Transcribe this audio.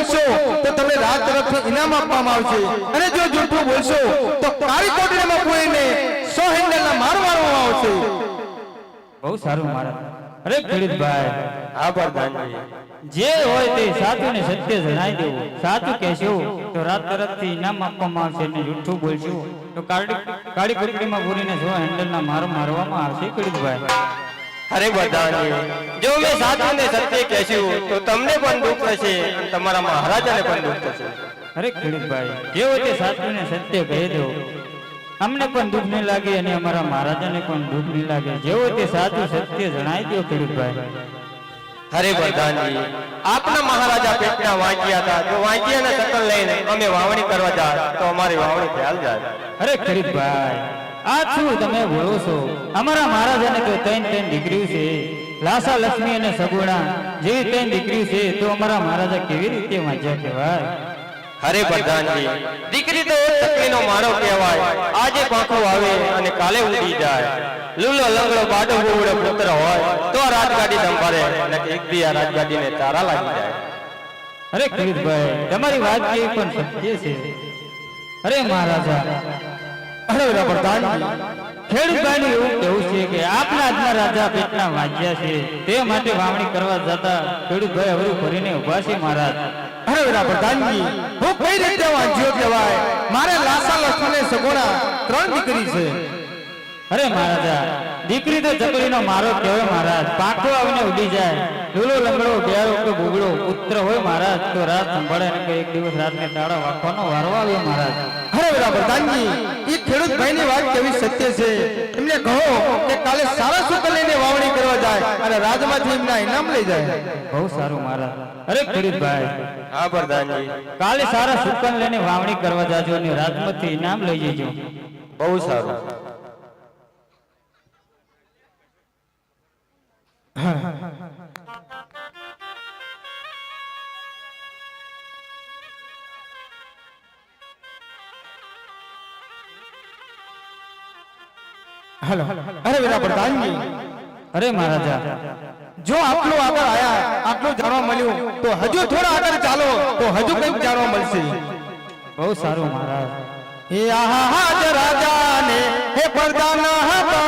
બોલશો તો તમને રાજ તરફથી ઇનામ આપવામાં આવશે. અને જો જૂઠું બોલશો તો કાળી કોટડીમાં પૂરીને સો હેન્ડલના માર મારવામાં આવશે. બહુ સારું મારા અરે પીડિતભાઈ આભાર જે હોય તે સાચું ને સત્ય જણાવી દેવું. સાચું કહેશો તો રાત તરફથી ઇનામ આપવામાં આવશે ને જૂઠું બોલશો તો કાળી કાળી પૂરીને જો હેન્ડલના માર મારવામાં આવશે ખેડૂતભાઈ અરે બધાની. જો મેં સાચું ને સત્ય કહેશું તો તમને પણ દુઃખ થશે તમારા મહારાજાને પણ દુઃખ થશે. અરે ખેડૂતભાઈ જે તે સાચું ને સત્ય કહી દો. અમને પણ દુઃખ નહીં લાગે અને અમારા મહારાજાને પણ દુઃખ નહીં લાગે. જેવો તે સાચું સત્ય જણાઈ દો ખેડૂતભાઈ અરે પ્રધાનજી આપના મહારાજા પેટના વાંચ્યા હતા. જો વાંચ્યાના સકલ લઈને અમે વાવણી કરવા જાય તો અમારી વાવણી ખ્યાલ જાય અરે ખેડૂતભાઈ આ શું તમે બોલો છો. અમારા મહારાજાને તો ત્રણ ત્રણ દીકરીઓ છે. લાસા લક્ષ્મી અને સગુણા. જેવી ત્રણ દીકરીઓ છે તો અમારા મહારાજા કેવી રીતે વાંચ્યા કહેવાય? હરે પ્રધાનજી દીકરી તો તકલીનો મારો કહેવાય. આજે પાંખો આવે અને કાલે ઉડી જાય. લુલો લંગડો બાડો બોવડો પુત્ર હોય તો આ રાજગાડી સંભાળે અને એક દી આ રાજગાડીને તારા લાગી જાય. અરે કિરીટભાઈ તમારી વાત કેવી પણ સત્ય છે. અરે મહારાજા અરે પ્રધાન ખેડૂતભાઈનું એવું કહેવું છે કે આપના આજના રાજા પેટના વાંચ્યા છે, તે માટે વાવણી કરવા જતા ખેડૂતભાઈ અવરું ભરીને ઊભા છે મહારાજ. એના પ્રધાનજી હું કઈ રીતે વાંચ્યો કહેવાય? મારે લાસા લક્ષ્મણ સગોડા ત્રણ દીકરી છે. અરે મહારાજા દીકરી તો ચકલીનો મારો કહેવાય મહારાજ. પાંખો આવીને ઉડી જાય. લૂલો લંગડો બેરો કે ભૂગડો પુત્ર હોય મહારાજ તો રાત સંભાળે ને કે એક દિવસ રાતને તાળા વાખવાનો વારો આવ્યો મહારાજ. અરે બરાબર પ્રધાનજી એ ખેડૂત ભાઈની વાત કેવી સત્ય છે? એમને કહો કે કાલે સારા સુકલ લઈને વાવણી કરવા જાય અને રાજમાંથી એમના ઇનામ લઈ જાય. બહુ સારું મહારાજ. અરે ખેડૂતભાઈ હા પ્રધાનજી. કાલે સારા સુકલ લઈને વાવણી કરવા જાજો અને રાજમાંથી ઇનામ લઈ જજો. બહુ સારું. હાલો અરે વેરા પ્રધાનજી અરે મહારાજા જો આટલું આગળ આયા આટલું જાણવા મળ્યું તો હજુ થોડા આગળ ચાલો તો હજુ કંઈક જાણવા મળશે. બહુ સારું મહારાજ. હે આહા રાજાને હે પ્રધાન આવે